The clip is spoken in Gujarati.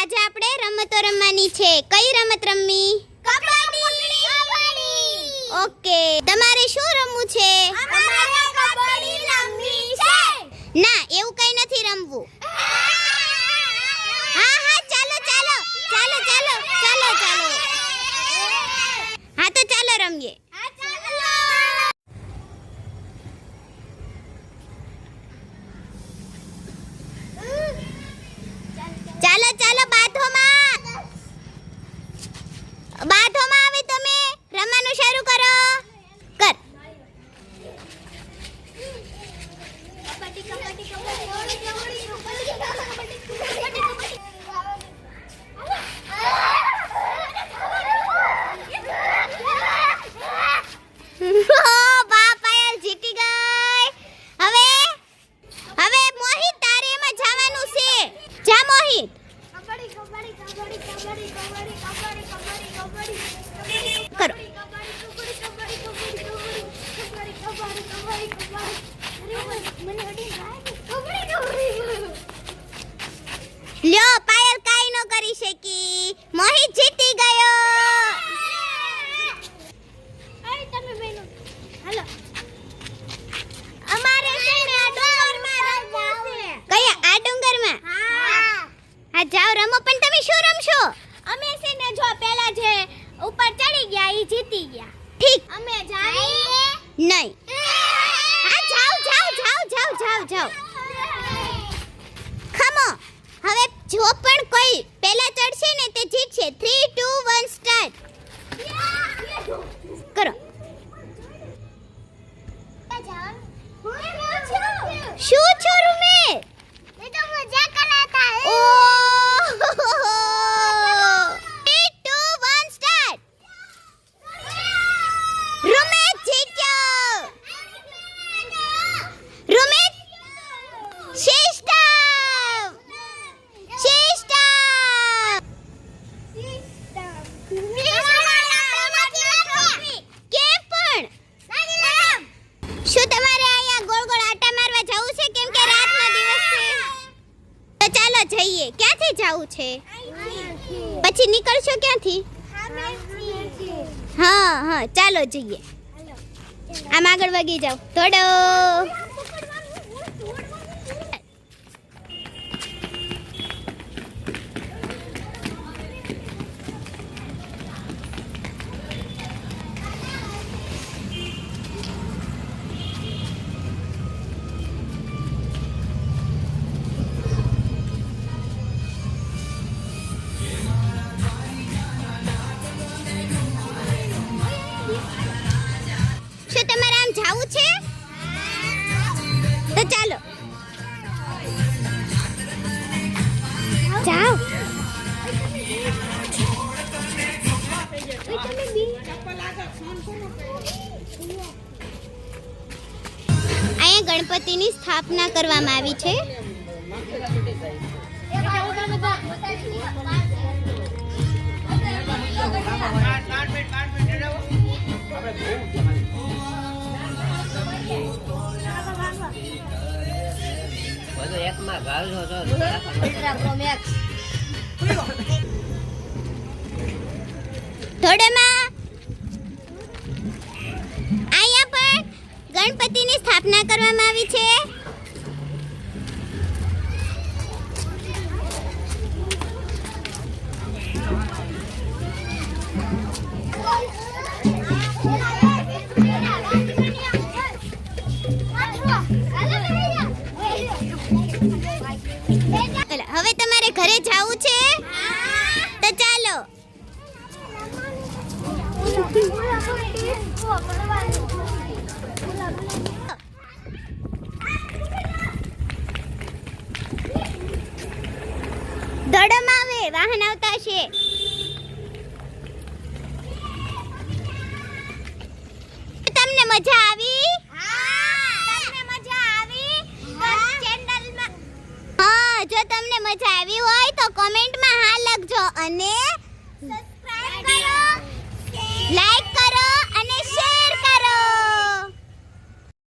આજે આપણે રમતો રમવાની છે. કઈ રમત રમવી કબડ્ડી. ઓકે. તમારે શું રમવું છે? જીતી ગયા. ઠીક. અમે જાઈએ નહીં. હા જાઓ જાઓ જાઓ જાઓ જાઓ જાઓ. ખમો હવે જો પણ કોઈ પહેલા ચડશે ને તે જીતશે. 3 2 1 સ્ટાર્ટ કરો. શું છો રૂમે ઓ 3 2 1 સ્ટાર્ટ રૂમે જીત્યો રૂમે શ્રેષ્ઠ શ્રેષ્ઠ કે પણ શું તમારે અહીંયા ગોળ ગોળ આટા મારવા જવું છે કેમ કે રાતનો દિવસ છે તો ચાલો જઈએ ક્યાંથી જવું છે? પછી નીકળશો ક્યાંથી? હા હા ચાલો જઈએ. આમ આગળ વગી જાઓ. થોડો તો ચાલો. જાઓ. અહીંયા ગણપતિની સ્થાપના કરવામાં આવી છે. બધું એકમાં ગાળજો તો થોડામાં અહીંયા પણ ગણપતિની સ્થાપના કરવામાં આવી છે. ચાલો. આવે વાહન આવતા છે તમને મજા આવી? જો તમને મજા આવી હોય તો લખજો અને